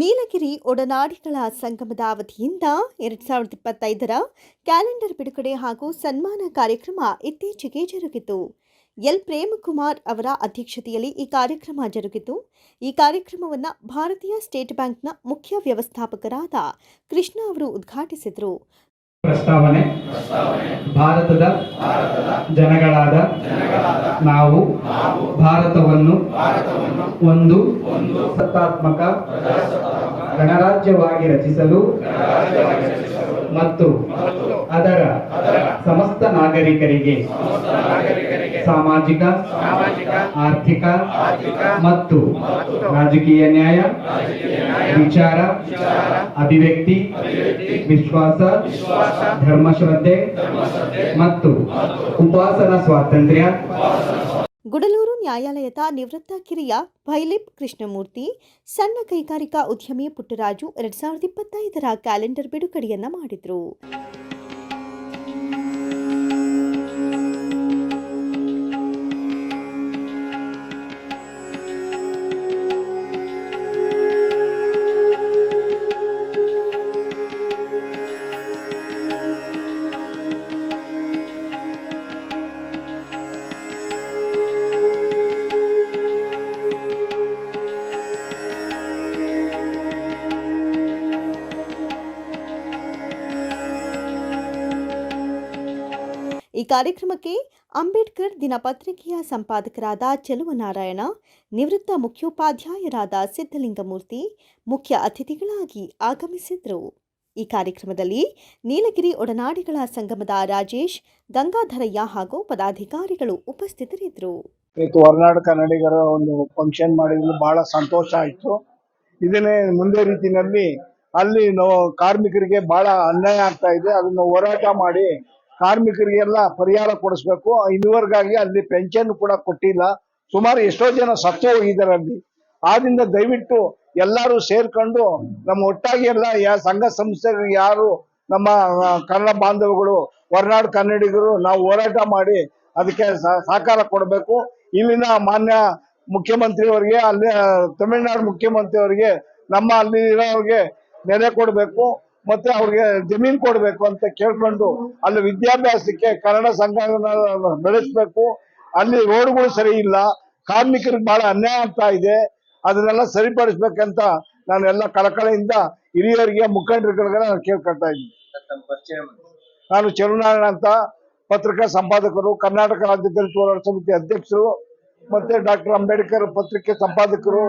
ನೀಲಗಿರಿ ಒಡನಾಡಿಗಳ ಸಂಗಮದ ಅವಧಿಯಿಂದ ಎರಡು ಸಾವಿರದ ಇಪ್ಪತ್ತೈದರ ಕ್ಯಾಲೆಂಡರ್ ಬಿಡುಗಡೆ ಹಾಗೂ ಸನ್ಮಾನ ಕಾರ್ಯಕ್ರಮ ಇತ್ತೀಚೆಗೆ ಜರುಗಿತು. ಎಲ್. ಪ್ರೇಮಕುಮಾರ್ ಅವರ ಅಧ್ಯಕ್ಷತೆಯಲ್ಲಿ ಈ ಕಾರ್ಯಕ್ರಮ ಜರುಗಿತು. ಈ ಕಾರ್ಯಕ್ರಮವನ್ನು ಭಾರತೀಯ ಸ್ಟೇಟ್ ಬ್ಯಾಂಕ್ನ ಮುಖ್ಯ ವ್ಯವಸ್ಥಾಪಕರಾದ ಕೃಷ್ಣ ಅವರು ಉದ್ಘಾಟಿಸಿದರು. ಪ್ರಸ್ತಾವನೆ. ಭಾರತದ ಜನಗಳಾದ ನಾವು ಭಾರತವನ್ನು ಒಂದು ಸತ್ತಾತ್ಮಕ ಗಣರಾಜ್ಯವಾಗಿ ರಚಿಸಲು ಮತ್ತು ಅದರ ಸಮಸ್ತ ನಾಗರಿಕರಿಗೆ ಸಾಮಾಜಿಕ, ಆರ್ಥಿಕ ಮತ್ತು ರಾಜಕೀಯ ನ್ಯಾಯ, ವಿಚಾರ, ಅಭಿವ್ಯಕ್ತಿ, ವಿಶ್ವಾಸ, ಧರ್ಮಶ್ರದ್ಧೆ ಮತ್ತು ಉಪಾಸನಾ ಸ್ವಾತಂತ್ರ್ಯ ಗುಡಲೂರು ನ್ಯಾಯಾಲಯದ ನಿವೃತ್ತ ಕಿರಿಯ ಭೈಲಿಪ್ ಕೃಷ್ಣಮೂರ್ತಿ, ಸಣ್ಣ ಕೈಗಾರಿಕಾ ಉದ್ಯಮಿ ಪುಟ್ಟರಾಜು ಎರಡ್ ಸಾವಿರದ ಇಪ್ಪತ್ತೈದರ ಕ್ಯಾಲೆಂಡರ್ ಬಿಡುಗಡೆಯನ್ನ ಮಾಡಿದ್ರು. ಈ ಕಾರ್ಯಕ್ರಮಕ್ಕೆ ಅಂಬೇಡ್ಕರ್ ದಿನಪತ್ರಿಕೆಯ ಸಂಪಾದಕರಾದ ಚೆಲುವನಾರಾಯಣ, ನಿವೃತ್ತ ಮುಖ್ಯೋಪಾಧ್ಯಾಯರಾದ ಸಿದ್ದಲಿಂಗಮೂರ್ತಿ ಮುಖ್ಯ ಅತಿಥಿಗಳಾಗಿ ಆಗಮಿಸಿದ್ರು ಈ ಕಾರ್ಯಕ್ರಮದಲ್ಲಿ ನೀಲಗಿರಿ ಒಡನಾಡಿಗಳ ಸಂಗಮದ ರಾಜೇಶ್, ಗಂಗಾಧರಯ್ಯ ಹಾಗೂ ಪದಾಧಿಕಾರಿಗಳು ಉಪಸ್ಥಿತರಿದ್ದರು. ಇವತ್ತು ಹೊರನಾಡು ಕನ್ನಡಿಗರ ಒಂದು ಫಂಕ್ಷನ್ ಮಾಡಿದ್ರು, ಬಹಳ ಸಂತೋಷ ಆಯಿತು. ಇದನ್ನೇ ಮುಂದೆ ರೀತಿಯಲ್ಲಿ ಅಲ್ಲಿ ಕಾರ್ಮಿಕರಿಗೆ ಬಹಳ ಅನ್ಯಾಯ ಆಗ್ತಾ ಇದೆ. ಅದನ್ನು ಹೋರಾಟ ಮಾಡಿ ಕಾರ್ಮಿಕರಿಗೆಲ್ಲ ಪರಿಹಾರ ಕೊಡಿಸ್ಬೇಕು. ಇನ್ನುವರೆಗಾಗಿ ಅಲ್ಲಿ ಪೆನ್ಷನ್ ಕೂಡ ಕೊಟ್ಟಿಲ್ಲ. ಸುಮಾರು ಎಷ್ಟೋ ಜನ ಸತ್ತು ಹೋಗಿದ್ದಾರೆ ಅಲ್ಲಿ. ಆದ್ರಿಂದ ದಯವಿಟ್ಟು ಎಲ್ಲರೂ ಸೇರ್ಕೊಂಡು ನಮ್ಮ ಒಟ್ಟಾಗಿ ಎಲ್ಲ ಸಂಘ ಸಂಸ್ಥೆಗಳು ಯಾರು, ನಮ್ಮ ಕನ್ನಡ ಬಾಂಧವಗಳು, ಹೊರನಾಡು ಕನ್ನಡಿಗರು ನಾವು ಹೋರಾಟ ಮಾಡಿ ಅದಕ್ಕೆ ಸಹ- ಸಹಕಾರ ಕೊಡಬೇಕು. ಇಲ್ಲಿನ ಮಾನ್ಯ ಮುಖ್ಯಮಂತ್ರಿಯವರಿಗೆ, ಅಲ್ಲಿ ತಮಿಳುನಾಡು ತಮಿಳುನಾಡು ಮುಖ್ಯಮಂತ್ರಿಯವರಿಗೆ ನಮ್ಮ ಅಲ್ಲಿ ಇರೋರಿಗೆ ನೆಲೆ ಕೊಡಬೇಕು. ಮತ್ತೆ ಅವ್ರಿಗೆ ಜಮೀನ್ ಕೊಡಬೇಕು ಅಂತ ಕೇಳ್ಕೊಂಡು ಅಲ್ಲಿ ವಿದ್ಯಾಭ್ಯಾಸಕ್ಕೆ ಕನ್ನಡ ಸಂಘ ಬೆಳೆಸ್ಬೇಕು ಅಲ್ಲಿ ರೋಡ್ಗಳು ಸರಿ ಇಲ್ಲ. ಕಾರ್ಮಿಕರಿಗೆ ಬಹಳ ಅನ್ಯಾಯ ಆಗ್ತಾ ಇದೆ. ಅದನ್ನೆಲ್ಲ ಸರಿಪಡಿಸ್ಬೇಕಂತ ನಾನು ಎಲ್ಲ ಕಳಕಳಿಯಿಂದ ಹಿರಿಯರಿಗೆ, ಮುಖಂಡರುಗಳಿಗೆ ನಾನು ಕೇಳ್ಕೊಳ್ತಾ ಇದ್ದೀನಿ. ನಾನು ಚರುನಾರಾಯಣ ಅಂತ ಪತ್ರಿಕಾ ಸಂಪಾದಕರು, ಕರ್ನಾಟಕ ರಾಜ್ಯ ದಲಿತ ಹೋರಾಟ ಸಮಿತಿ ಅಧ್ಯಕ್ಷರು, ಮತ್ತೆ ಡಾಕ್ಟರ್ ಅಂಬೇಡ್ಕರ್ ಪತ್ರಿಕೆ ಸಂಪಾದಕರು,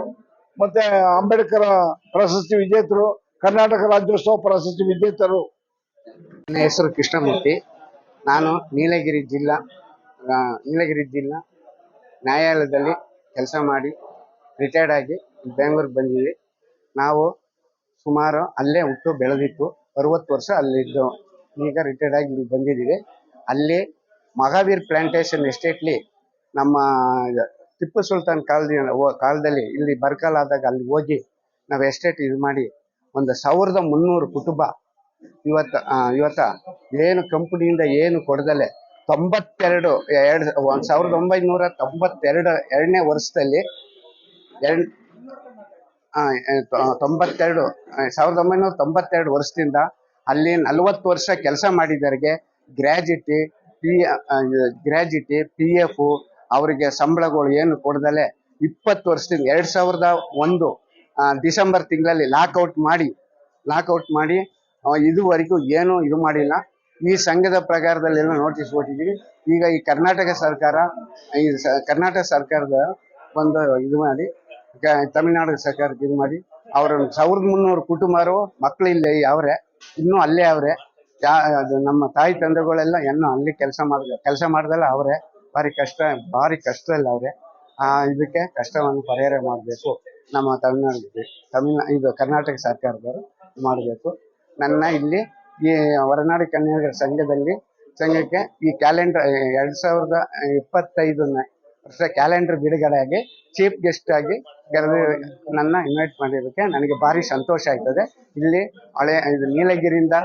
ಮತ್ತೆ ಅಂಬೇಡ್ಕರ್ ಪ್ರಶಸ್ತಿ ವಿಜೇತರು ಕರ್ನಾಟಕ ರಾಜ್ಯೋತ್ಸವ ಪ್ರಶಸ್ತಿ ವಿಜೇತರು. ನನ್ನ ಹೆಸರು ಕೃಷ್ಣಮೂರ್ತಿ. ನಾನು ನೀಲಗಿರಿ ಜಿಲ್ಲಾ ನೀಲಗಿರಿ ಜಿಲ್ಲಾ ನ್ಯಾಯಾಲಯದಲ್ಲಿ ಕೆಲಸ ಮಾಡಿ ರಿಟೈರ್ಡ್ ಆಗಿ ಬೆಂಗಳೂರಿಗೆ ಬಂದಿವಿ ನಾವು ಸುಮಾರು ಅಲ್ಲೇ ಹುಟ್ಟು ಬೆಳೆದಿತ್ತು, ಅರವತ್ತು ವರ್ಷ ಅಲ್ಲಿದ್ದು. ಈಗ ರಿಟೈರ್ಡ್ ಆಗಿ ಇಲ್ಲಿ ಬಂದಿದ್ದೀವಿ. ಅಲ್ಲಿ ಮಹಾವೀರ್ ಪ್ಲಾಂಟೇಶನ್ ಎಸ್ಟೇಟ್ಲಿ ನಮ್ಮ ಟಿಪ್ಪು ಸುಲ್ತಾನ್ ಕಾಲದ ಕಾಲದಲ್ಲಿ ಇಲ್ಲಿ ಬರ್ಕಲ್ ಆದಾಗ ಅಲ್ಲಿ ಹೋಗಿ ನಾವು ಎಸ್ಟೇಟ್ ಇದು ಮಾಡಿ ಒಂದು ಸಾವಿರದ ಮುನ್ನೂರು ಕುಟುಂಬ ಇವತ್ತ ಇವತ್ತ ಏನು ಕಂಪನಿಯಿಂದ ಏನು ಕೊಡದಲೆ, ತೊಂಬತ್ತೆರಡು, ಎರಡು, ಒಂದು ಸಾವಿರದ ಒಂಬೈನೂರ ತೊಂಬತ್ತೆರಡು ಎರಡನೇ ವರ್ಷದಲ್ಲಿ ಎರಡು ತೊಂಬತ್ತೆರಡು ಸಾವಿರದ ಒಂಬೈನೂರ ತೊಂಬತ್ತೆರಡು ವರ್ಷದಿಂದ ಅಲ್ಲಿ ನಲವತ್ತು ವರ್ಷ ಕೆಲಸ ಮಾಡಿದವರಿಗೆ gratuity P gratuity P F, ಅವರಿಗೆ ಸಂಬಳಗಳು ಏನು ಕೊಡದಲೆ, ಇಪ್ಪತ್ತು ವರ್ಷದಿಂದ ಎರಡು ಸಾವಿರದ ಒಂದು ಡಿಸೆಂಬರ್ ತಿಂಗಳಲ್ಲಿ ಲಾಕ್ಔಟ್ ಮಾಡಿ ಲಾಕ್ಔಟ್ ಮಾಡಿ ಆ, ಇದುವರೆಗೂ ಏನು ಇದು ಮಾಡಿಲ್ಲ. ಈ ಸಂಘದ ಪ್ರಕಾರದಲ್ಲೆಲ್ಲ ನೋಟಿಸ್ ಕೊಟ್ಟಿದ್ದೀವಿ. ಈಗ ಈ ಕರ್ನಾಟಕ ಸರ್ಕಾರ ಈ ಕರ್ನಾಟಕ ಸರ್ಕಾರದ ಒಂದು ಇದು ಮಾಡಿ ತಮಿಳುನಾಡು ಸರ್ಕಾರಕ್ಕೆ ಇದು ಮಾಡಿ ಅವ್ರ ಸಾವಿರದ ಮುನ್ನೂರು ಕುಟುಂಬರು ಮಕ್ಕಳು ಇಲ್ಲೇ ಅವರೇ ಇನ್ನೂ ಅಲ್ಲೇ ಅವರೇ ಅದು ನಮ್ಮ ತಾಯಿ ತಂದೆಗಳೆಲ್ಲ ಇನ್ನೂ ಅಲ್ಲಿ ಕೆಲಸ ಮಾಡಿದ ಕೆಲಸ ಮಾಡ್ದಲ್ಲ ಅವರೇ. ಭಾರಿ ಕಷ್ಟ ಭಾರಿ ಕಷ್ಟದಲ್ಲಿ ಅವರೇ. ಆ ಇದಕ್ಕೆ ಕಷ್ಟವನ್ನು ಪರಿಹಾರ ಮಾಡಬೇಕು. ನಮ್ಮ ತಮಿಳ್ನಾಡಿಗೆ ತಮಿಳ್, ಇದು ಕರ್ನಾಟಕ ಸರ್ಕಾರದವರು ಮಾಡಬೇಕು. ನನ್ನ ಇಲ್ಲಿ ಈ ಹೊರನಾಡು ಕನ್ನಡಿಗರ ಸಂಘದಲ್ಲಿ, ಸಂಘಕ್ಕೆ ಈ ಕ್ಯಾಲೆಂಡರ್ ಎರಡು ಸಾವಿರದ ಇಪ್ಪತ್ತೈದನೇ ವರ್ಷ ಕ್ಯಾಲೆಂಡರ್ ಬಿಡುಗಡೆಯಾಗಿ ಚೀಫ್ ಗೆಸ್ಟ್ ಆಗಿ ಕರೆದು ನನ್ನ ಇನ್ವೈಟ್ ಮಾಡಿರೋದಕ್ಕೆ ನನಗೆ ಭಾರಿ ಸಂತೋಷ ಆಯ್ತದೆ. ಇಲ್ಲಿ ಹಳೆ, ಇದು ನೀಲಗಿರಿಯಿಂದ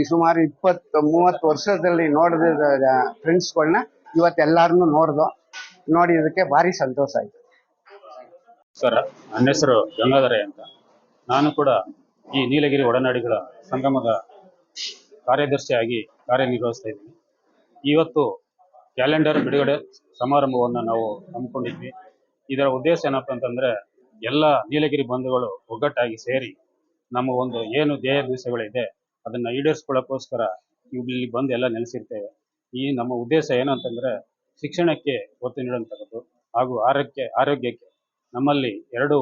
ಈ ಸುಮಾರು ಇಪ್ಪತ್ತು, ಮೂವತ್ತು ವರ್ಷದಲ್ಲಿ ನೋಡಿದ ಫ್ರೆಂಡ್ಸ್ಗಳನ್ನ ಇವತ್ತೆಲ್ಲರನ್ನೂ ನೋಡಿದೋ ನೋಡಿದ್ದಕ್ಕೆ ಭಾರಿ ಸಂತೋಷ ಆಯ್ತು. ಸರ್, ನನ್ನ ಹೆಸರು ಗಂಗಾಧರೇ ಅಂತ. ನಾನು ಕೂಡ ಈ ನೀಲಗಿರಿ ಒಡನಾಡಿಗಳ ಸಂಗಮದ ಕಾರ್ಯದರ್ಶಿಯಾಗಿ ಕಾರ್ಯನಿರ್ವಹಿಸ್ತಾ ಇದ್ದೀನಿ. ಇವತ್ತು ಕ್ಯಾಲೆಂಡರ್ ಬಿಡುಗಡೆ ಸಮಾರಂಭವನ್ನು ನಾವು ಹಮ್ಮಿಕೊಂಡಿದ್ವಿ. ಇದರ ಉದ್ದೇಶ ಏನಪ್ಪ ಅಂತಂದ್ರೆ, ಎಲ್ಲ ನೀಲಗಿರಿ ಬಂಧುಗಳು ಒಗ್ಗಟ್ಟಾಗಿ ಸೇರಿ ನಮ್ಮ ಒಂದು ಏನು ಧ್ಯೇಯ ದಿವಸಗಳಿದೆ, ಅದನ್ನ ಈಡೇರಿಸ್ಕೊಳ್ಳೋಕ್ಕೋಸ್ಕರ ಇಲ್ಲಿ ಬಂದು ಎಲ್ಲ ನೆಲೆಸಿರ್ತೇವೆ. ಈ ನಮ್ಮ ಉದ್ದೇಶ ಏನಂತಂದರೆ, ಶಿಕ್ಷಣಕ್ಕೆ ಒತ್ತು ನೀಡುವಂಥದ್ದು ಹಾಗೂ ಆರೋಗ್ಯ, ಆರೋಗ್ಯಕ್ಕೆ ನಮ್ಮಲ್ಲಿ ಎರಡು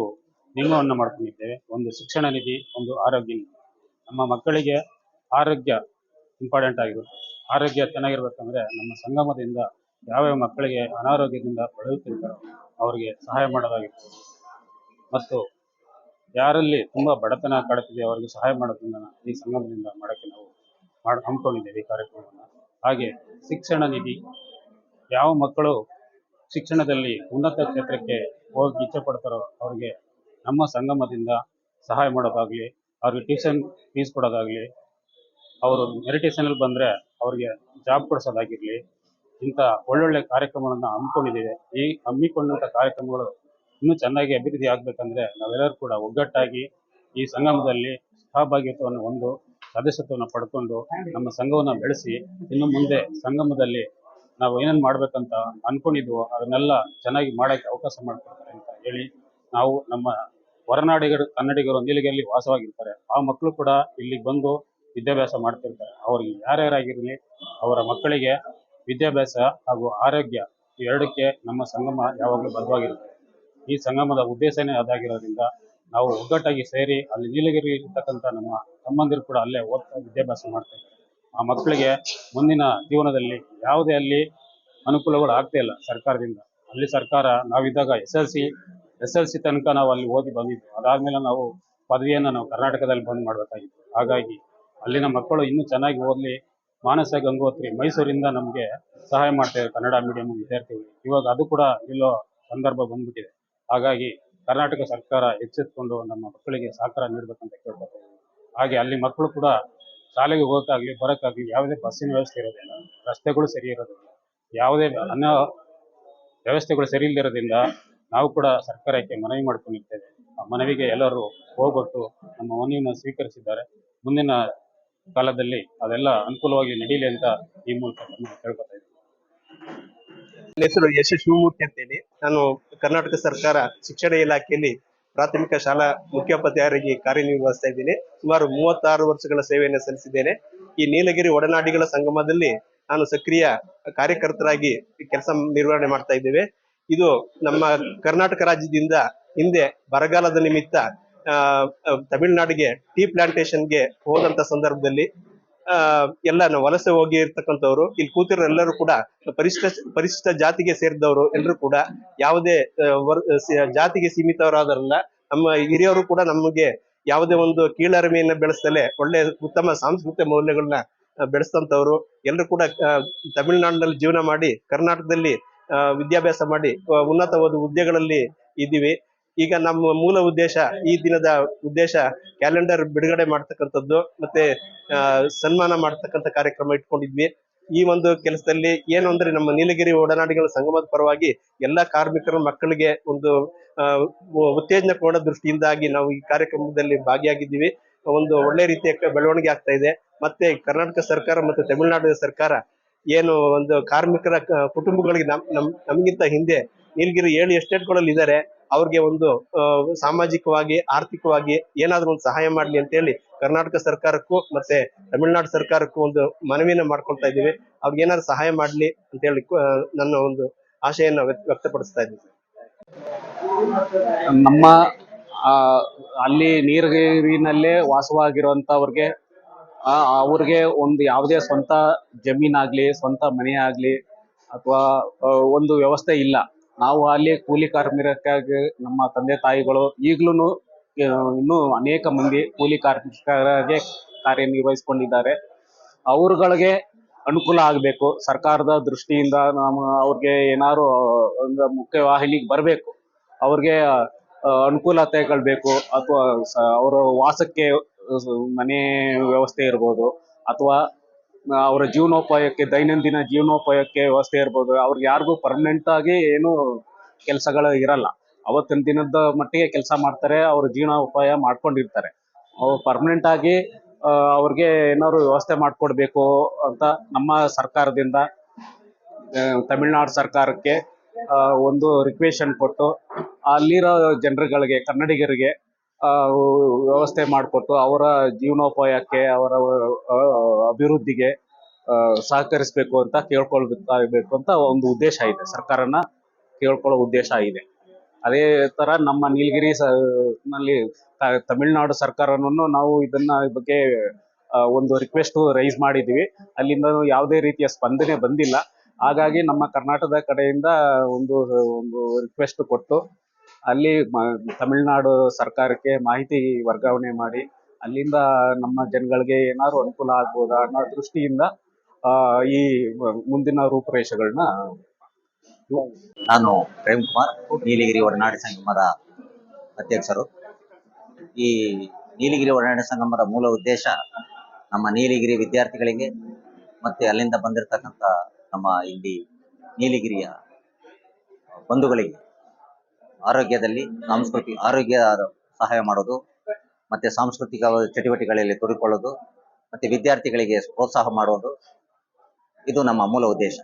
ನಿಯಮವನ್ನು ಮಾಡ್ಕೊಂಡಿದ್ದೇವೆ. ಒಂದು ಶಿಕ್ಷಣ ನಿಧಿ, ಒಂದು ಆರೋಗ್ಯ ನಿಧಿ. ನಮ್ಮ ಮಕ್ಕಳಿಗೆ ಆರೋಗ್ಯ ಇಂಪಾರ್ಟೆಂಟ್ ಆಗಿರುತ್ತೆ. ಆರೋಗ್ಯ ಚೆನ್ನಾಗಿರ್ಬೇಕಂದ್ರೆ ನಮ್ಮ ಸಂಗಮದಿಂದ ಯಾವ್ಯಾವ ಮಕ್ಕಳಿಗೆ ಅನಾರೋಗ್ಯದಿಂದ ಬಳಲುತ್ತಿರ್ತಾರೋ ಅವರಿಗೆ ಸಹಾಯ ಮಾಡೋದಾಗಿರ್ಬೋದು ಮತ್ತು ಯಾರಲ್ಲಿ ತುಂಬ ಬಡತನ ಕಾಡುತ್ತಿದೆ ಅವರಿಗೆ ಸಹಾಯ ಮಾಡೋದನ್ನ ಈ ಸಂಗಮದಿಂದ ಮಾಡೋಕ್ಕೆ ನಾವು ಮಾಡಿ ಹಮ್ಮಿಕೊಂಡಿದ್ದೇವೆ ಈ ಕಾರ್ಯಕ್ರಮವನ್ನು. ಹಾಗೆ ಶಿಕ್ಷಣ ನಿಧಿ, ಯಾವ ಮಕ್ಕಳು ಶಿಕ್ಷಣದಲ್ಲಿ ಉನ್ನತ ಕ್ಷೇತ್ರಕ್ಕೆ ಹೋಗಿ ಇಚ್ಛೆ ಪಡ್ತಾರೋ ಅವ್ರಿಗೆ ನಮ್ಮ ಸಂಗಮದಿಂದ ಸಹಾಯ ಮಾಡೋದಾಗ್ಲಿ, ಅವ್ರಿಗೆ ಟ್ಯೂಷನ್ ಫೀಸ್ ಕೊಡೋದಾಗ್ಲಿ, ಅವರು ಮೆರಿಟೇಷನಲ್ಲಿ ಬಂದ್ರೆ ಅವ್ರಿಗೆ ಜಾಬ್ ಕೊಡಿಸೋದಾಗಿರ್ಲಿ, ಇಂಥ ಒಳ್ಳೊಳ್ಳೆ ಕಾರ್ಯಕ್ರಮಗಳನ್ನು ಹಮ್ಮಿಕೊಂಡಿದ್ದೇವೆ. ಈ ಹಮ್ಮಿಕೊಂಡಂಥ ಕಾರ್ಯಕ್ರಮಗಳು ಇನ್ನೂ ಚೆನ್ನಾಗಿ ಅಭಿವೃದ್ಧಿ ಆಗಬೇಕಂದ್ರೆ ನಾವೆಲ್ಲರೂ ಕೂಡ ಒಗ್ಗಟ್ಟಾಗಿ ಈ ಸಂಗಮದಲ್ಲಿ ಸಹಭಾಗಿತ್ವವನ್ನು ಒಂದು ಸದಸ್ಯತ್ವವನ್ನು ಪಡ್ಕೊಂಡು ನಮ್ಮ ಸಂಘವನ್ನು ಬೆಳೆಸಿ, ಇನ್ನು ಮುಂದೆ ಸಂಗಮದಲ್ಲಿ ನಾವು ಏನೇನು ಮಾಡ್ಬೇಕಂತ ಅನ್ಕೊಂಡಿದ್ವೋ ಅದನ್ನೆಲ್ಲ ಚೆನ್ನಾಗಿ ಮಾಡಕ್ಕೆ ಅವಕಾಶ ಮಾಡ್ಕೊಡ್ತಾರೆ ಅಂತ ಹೇಳಿ ನಾವು ನಮ್ಮ ಹೊರನಾಡಿಗರು, ಕನ್ನಡಿಗರು ನೀಲಿಗೆಯಲ್ಲಿ ವಾಸವಾಗಿರ್ತಾರೆ. ಆ ಮಕ್ಕಳು ಕೂಡ ಇಲ್ಲಿ ಬಂದು ವಿದ್ಯಾಭ್ಯಾಸ ಮಾಡ್ತಿರ್ತಾರೆ. ಅವ್ರಿಗೆ ಯಾರ್ಯಾರಾಗಿರಲಿ, ಅವರ ಮಕ್ಕಳಿಗೆ ವಿದ್ಯಾಭ್ಯಾಸ ಹಾಗೂ ಆರೋಗ್ಯ ಎರಡಕ್ಕೆ ನಮ್ಮ ಸಂಗಮ ಯಾವಾಗಲೂ ಬದ್ಧವಾಗಿರುತ್ತೆ. ಈ ಸಂಗಮದ ಉದ್ದೇಶನೇ ಅದಾಗಿರೋದ್ರಿಂದ ನಾವು ಒಗ್ಗಟ್ಟಾಗಿ ಸೇರಿ ಅಲ್ಲಿ ನೀಲಗಿರಿ ಇರ್ತಕ್ಕಂಥ ನಮ್ಮ ಸಂಬಂಧಿರು ಕೂಡ ಅಲ್ಲೇ ಓದ್ತಾ ವಿದ್ಯಾಭ್ಯಾಸ ಮಾಡ್ತಾ ಆ ಮಕ್ಕಳಿಗೆ ಮುಂದಿನ ಜೀವನದಲ್ಲಿ ಯಾವುದೇ ಅಲ್ಲಿ ಅನುಕೂಲಗಳು ಆಗ್ತಾ ಇಲ್ಲ ಸರ್ಕಾರದಿಂದ. ಅಲ್ಲಿ ಸರ್ಕಾರ ನಾವಿದ್ದಾಗ S L C, S L C ತನಕ ನಾವು ಅಲ್ಲಿ ಓದಿ ಬಂದಿದ್ದು. ಅದಾದ್ಮೇಲೆ ನಾವು ಪದವಿಯನ್ನು ನಾವು ಕರ್ನಾಟಕದಲ್ಲಿ ಬಂದ್ ಮಾಡಬೇಕಾಗಿತ್ತು. ಹಾಗಾಗಿ ಅಲ್ಲಿನ ಮಕ್ಕಳು ಇನ್ನೂ ಚೆನ್ನಾಗಿ ಓದಲಿ. ಮಾನಸ ಗಂಗೋತ್ರಿ ಮೈಸೂರಿಂದ ನಮಗೆ ಸಹಾಯ ಮಾಡ್ತಾರೆ ಕನ್ನಡ ಮೀಡಿಯಂ ವಿದ್ಯಾರ್ಥಿಗಳು. ಇವಾಗ ಅದು ಕೂಡ ಇಲ್ಲೋ ಸಂದರ್ಭ ಬಂದ್ಬಿಟ್ಟಿದೆ. ಹಾಗಾಗಿ ಕರ್ನಾಟಕ ಸರ್ಕಾರ ಎಚ್ಚೆತ್ಕೊಂಡು ನಮ್ಮ ಮಕ್ಕಳಿಗೆ ಸಹಕಾರ ನೀಡಬೇಕಂತ ಕೇಳ್ಬೇಕು ಹಾಗೆ ಅಲ್ಲಿ ಮಕ್ಕಳು ಕೂಡ ಶಾಲೆಗೆ ಹೋಗೋಕ್ಕಾಗ್ಲಿ, ಬರೋಕ್ಕಾಗ್ಲಿ ಯಾವುದೇ ಬಸ್ಸಿನ ವ್ಯವಸ್ಥೆ ಇರೋದಿಲ್ಲ. ರಸ್ತೆಗಳು ಸರಿ ಇರೋದಿಲ್ಲ. ಯಾವುದೇ ಅನ್ನ ವ್ಯವಸ್ಥೆಗಳು ಸರಿ ಇಲ್ಲದಿರೋದ್ರಿಂದ ನಾವು ಕೂಡ ಸರ್ಕಾರಕ್ಕೆ ಮನವಿ ಮಾಡ್ಕೊಂಡಿರ್ತೇವೆ ಆ ಮನವಿಗೆ ಎಲ್ಲರೂ ಹೋಗ್ಬಿಟ್ಟು ನಮ್ಮ ಮನವಿಯನ್ನು ಸ್ವೀಕರಿಸಿದ್ದಾರೆ. ಮುಂದಿನ ಕಾಲದಲ್ಲಿ ಅದೆಲ್ಲ ಅನುಕೂಲವಾಗಿ ನಡೀಲಿ ಅಂತ ಈ ಮೂಲಕ ಕೇಳ್ಕೊತಾ ಇದ್ದೀನಿ. ಹೆಸರು ಯಶ ಶಿವಮೂರ್ತಿ ಅಂತೇಳಿ. ನಾನು ಕರ್ನಾಟಕ ಸರ್ಕಾರ ಶಿಕ್ಷಣ ಇಲಾಖೆಯಲ್ಲಿ ಪ್ರಾಥಮಿಕ ಶಾಲಾ ಮುಖ್ಯೋಪಾಧ್ಯಾಯರಾಗಿ ಕಾರ್ಯನಿರ್ವಹಿಸ್ತಾ ಇದ್ದೀನಿ. ಸುಮಾರು ಮೂವತ್ತಾರು ವರ್ಷಗಳ ಸೇವೆಯನ್ನು ಸಲ್ಲಿಸಿದ್ದೇನೆ. ಈ ನೀಲಗಿರಿ ಒಡನಾಡಿಗಳ ಸಂಗಮದಲ್ಲಿ ನಾನು ಸಕ್ರಿಯ ಕಾರ್ಯಕರ್ತರಾಗಿ ಕೆಲಸ ನಿರ್ವಹಣೆ ಮಾಡ್ತಾ ಇದ್ದೇವೆ. ಇದು ನಮ್ಮ ಕರ್ನಾಟಕ ರಾಜ್ಯದಿಂದ ಹಿಂದೆ ಬರಗಾಲದ ನಿಮಿತ್ತ ತಮಿಳುನಾಡಿಗೆ ಟೀ ಪ್ಲಾಂಟೇಶನ್ಗೆ ಹೋದಂತ ಸಂದರ್ಭದಲ್ಲಿ ಆ ಎಲ್ಲ ನಾವು ವಲಸೆ ಹೋಗಿ ಇರ್ತಕ್ಕಂಥವ್ರು, ಇಲ್ಲಿ ಕೂತಿರೋ ಎಲ್ಲರೂ ಕೂಡ ಪರಿಶಿಷ್ಟ ಪರಿಶಿಷ್ಟ ಜಾತಿಗೆ ಸೇರಿದವರು ಎಲ್ಲರೂ ಕೂಡ ಯಾವುದೇ ಜಾತಿಗೆ ಸೀಮಿತವರಾದ್ರಲ್ಲ ನಮ್ಮ ಹಿರಿಯವರು ಕೂಡ ನಮಗೆ ಯಾವುದೇ ಒಂದು ಕೀಳರಿಮೆಯನ್ನ ಬೆಳೆಸದಲೆ ಒಳ್ಳೆ ಉತ್ತಮ ಸಾಂಸ್ಕೃತಿಕ ಮೌಲ್ಯಗಳನ್ನ ಬೆಳೆಸ್ತಂಥವ್ರು. ಎಲ್ಲರೂ ಕೂಡ ತಮಿಳುನಾಡಿನಲ್ಲಿ ಜೀವನ ಮಾಡಿ, ಕರ್ನಾಟಕದಲ್ಲಿ ವಿದ್ಯಾಭ್ಯಾಸ ಮಾಡಿ ಉನ್ನತವಾದ ಹುದ್ದೆಗಳಲ್ಲಿ ಇದ್ದೀವಿ. ಈಗ ನಮ್ಮ ಮೂಲ ಉದ್ದೇಶ ಈ ದಿನದ ಉದ್ದೇಶ ಕ್ಯಾಲೆಂಡರ್ ಬಿಡುಗಡೆ ಮಾಡ್ತಕ್ಕಂಥದ್ದು ಮತ್ತೆ ಸನ್ಮಾನ ಮಾಡ್ತಕ್ಕಂಥ ಕಾರ್ಯಕ್ರಮ ಇಟ್ಕೊಂಡಿದ್ವಿ. ಈ ಒಂದು ಕೆಲಸದಲ್ಲಿ ಏನು ಅಂದ್ರೆ ನಮ್ಮ ನೀಲಗಿರಿ ಒಡನಾಡಿಗಳ ಸಂಗಮದ ಪರವಾಗಿ ಎಲ್ಲಾ ಕಾರ್ಮಿಕರ ಮಕ್ಕಳಿಗೆ ಒಂದು ಉತ್ತೇಜನ ಕೋಣ ದೃಷ್ಟಿಯಿಂದಾಗಿ ನಾವು ಈ ಕಾರ್ಯಕ್ರಮದಲ್ಲಿ ಭಾಗಿಯಾಗಿದ್ದೀವಿ. ಒಂದು ಒಳ್ಳೆ ರೀತಿಯ ಬೆಳವಣಿಗೆ ಆಗ್ತಾ ಇದೆ. ಮತ್ತೆ ಕರ್ನಾಟಕ ಸರ್ಕಾರ ಮತ್ತು ತಮಿಳುನಾಡು ಸರ್ಕಾರ ಏನು ಒಂದು ಕಾರ್ಮಿಕರ ಕುಟುಂಬಗಳಿಗೆ ನಮ್ ನಮ್, ನಮಗಿಂತ ಹಿಂದೆ ನೀಲಗಿರಿ ಏಳು ಎಸ್ಟೇಟ್ಗಳಲ್ಲಿ ಇದ್ದಾರೆ. ಅವ್ರಿಗೆ ಒಂದು ಸಾಮಾಜಿಕವಾಗಿ, ಆರ್ಥಿಕವಾಗಿ ಏನಾದ್ರೂ ಒಂದು ಸಹಾಯ ಮಾಡ್ಲಿ ಅಂತ ಹೇಳಿ ಕರ್ನಾಟಕ ಸರ್ಕಾರಕ್ಕೂ ಮತ್ತೆ ತಮಿಳುನಾಡು ಸರ್ಕಾರಕ್ಕೂ ಒಂದು ಮನವಿನ ಮಾಡ್ಕೊಳ್ತಾ ಇದ್ದೀವಿ. ಅವ್ರಿಗೆ ಏನಾದ್ರು ಸಹಾಯ ಮಾಡ್ಲಿ ಅಂತ ಹೇಳಿ ನನ್ನ ಒಂದು ಆಶೆಯನ್ನ ವ್ಯಕ್ತ- ವ್ಯಕ್ತಪಡಿಸ್ತಾ ಇದ್ದೀನಿ. ನಮ್ಮ ಅಲ್ಲಿ ನೀರಿನಲ್ಲೇ ವಾಸವಾಗಿರುವಂತವ್ರಿಗೆ ಅವ್ರಿಗೆ ಒಂದು ಯಾವುದೇ ಸ್ವಂತ ಜಮೀನಾಗ್ಲಿ, ಸ್ವಂತ ಮನೆ ಆಗ್ಲಿ, ಅಥವಾ ಒಂದು ವ್ಯವಸ್ಥೆ ಇಲ್ಲ. ನಾವು ಅಲ್ಲಿ ಕೂಲಿ ಕಾರ್ಮಿಕರಾಗಿ ನಮ್ಮ ತಂದೆ ತಾಯಿಗಳು ಈಗಲೂ ಇನ್ನೂ ಅನೇಕ ಮಂದಿ ಕೂಲಿ ಕಾರ್ಮಿಕರಾಗಿ ಕಾರ್ಯನಿರ್ವಹಿಸಿಕೊಂಡಿದ್ದಾರೆ. ಅವ್ರಗಳಿಗೆ ಅನುಕೂಲ ಆಗಬೇಕು. ಸರ್ಕಾರದ ದೃಷ್ಟಿಯಿಂದ ನಮ್ಮ ಅವ್ರಿಗೆ ಏನಾದ್ರು ಒಂದು ಮುಖ್ಯವಾಹಿನಿಗೆ ಬರಬೇಕು. ಅವ್ರಿಗೆ ಅನುಕೂಲತೆಗಳು ಬೇಕು. ಅಥವಾ ಅವರ ವಾಸಕ್ಕೆ ಮನೆ ವ್ಯವಸ್ಥೆ ಇರ್ಬೋದು. ಅಥವಾ ಅವರ ಜೀವನೋಪಾಯಕ್ಕೆ, ದೈನಂದಿನ ಜೀವನೋಪಾಯಕ್ಕೆ ವ್ಯವಸ್ಥೆ ಇರ್ಬೋದು. ಅವ್ರಿಗೆ ಯಾರಿಗೂ ಪರ್ಮನೆಂಟ್ ಆಗಿ ಏನು ಕೆಲಸಗಳು ಇರಲ್ಲ. ಅವತ್ತಿನ ದಿನದ ಮಟ್ಟಿಗೆ ಕೆಲಸ ಮಾಡ್ತಾರೆ, ಅವ್ರ ಜೀವನೋಪಾಯ ಮಾಡ್ಕೊಂಡಿರ್ತಾರೆ. ಅವ್ರು ಪರ್ಮನೆಂಟ್ ಆಗಿ ಅವ್ರಿಗೆ ಏನಾದ್ರು ವ್ಯವಸ್ಥೆ ಮಾಡಿಕೊಡ್ಬೇಕು ಅಂತ ನಮ್ಮ ಸರ್ಕಾರದಿಂದ ತಮಿಳ್ನಾಡು ಸರ್ಕಾರಕ್ಕೆ ಒಂದು ರಿಕ್ವೆಷನ್ ಕೊಟ್ಟು, ಅಲ್ಲಿರೋ ಜನರುಗಳಿಗೆ, ಕನ್ನಡಿಗರಿಗೆ ವ್ಯವಸ್ಥೆ ಮಾಡಿಕೊಟ್ಟು ಅವರ ಜೀವನೋಪಾಯಕ್ಕೆ, ಅವರ ಅಭಿವೃದ್ಧಿಗೆ ಸಹಕರಿಸಬೇಕು ಅಂತ ಕೇಳ್ಕೊಳ್ಬೇಕಾಗಬೇಕು ಅಂತ ಒಂದು ಉದ್ದೇಶ ಇದೆ. ಸರ್ಕಾರನ ಕೇಳ್ಕೊಳ್ಳೋ ಉದ್ದೇಶ ಇದೆ. ಅದೇ ತರ ನಮ್ಮ ನೀಲಗಿರಿ ನಲ್ಲಿ ತಮಿಳುನಾಡು ಸರ್ಕಾರವನ್ನು ನಾವು ಇದನ್ನ ಬಗ್ಗೆ ಒಂದು ರಿಕ್ವೆಸ್ಟ್ ರೈಸ್ ಮಾಡಿದೀವಿ. ಅಲ್ಲಿಂದ ಯಾವುದೇ ರೀತಿಯ ಸ್ಪಂದನೆ ಬಂದಿಲ್ಲ. ಹಾಗಾಗಿ ನಮ್ಮ ಕರ್ನಾಟಕದ ಕಡೆಯಿಂದ ಒಂದು ಒಂದು ರಿಕ್ವೆಸ್ಟ್ ಕೊಟ್ಟು ಅಲ್ಲಿ ತಮಿಳುನಾಡು ಸರ್ಕಾರಕ್ಕೆ ಮಾಹಿತಿ ವರ್ಗಾವಣೆ ಮಾಡಿ, ಅಲ್ಲಿಂದ ನಮ್ಮ ಜನಗಳಿಗೆ ಏನಾದ್ರು ಅನುಕೂಲ ಆಗ್ಬೋದಾ ಅನ್ನೋ ದೃಷ್ಟಿಯಿಂದ ಈ ಮುಂದಿನ ರೂಪುರೇಷೆಗಳನ್ನ ನಾನು ಪ್ರೇಮ್ ಕುಮಾರ್ ನೀಲಗಿರಿ ಒಡನಾಡಿ ಸಂಗಮದ ಅಧ್ಯಕ್ಷರು. ಈ ನೀಲಗಿರಿ ಒಡನಾಡಿ ಸಂಗಮದ ಮೂಲ ಉದ್ದೇಶ ನಮ್ಮ ನೀಲಗಿರಿ ವಿದ್ಯಾರ್ಥಿಗಳಿಗೆ ಮತ್ತೆ ಅಲ್ಲಿಂದ ಬಂದಿರತಕ್ಕಂಥ ನಮ್ಮ ಇಲ್ಲಿ ನೀಲಗಿರಿಯ ಬಂಧುಗಳಿಗೆ ಆರೋಗ್ಯದಲ್ಲಿ ಸಾಂಸ್ಕೃತಿ ಆರೋಗ್ಯ ಸಹಾಯ ಮಾಡೋದು, ಮತ್ತೆ ಸಾಂಸ್ಕೃತಿಕ ಚಟುವಟಿಕೆಗಳಲ್ಲಿ ತೊಡಗಿಕೊಳ್ಳೋದು, ಮತ್ತೆ ವಿದ್ಯಾರ್ಥಿಗಳಿಗೆ ಪ್ರೋತ್ಸಾಹ ಮಾಡೋದು, ಇದು ನಮ್ಮ ಮೂಲ ಉದ್ದೇಶ.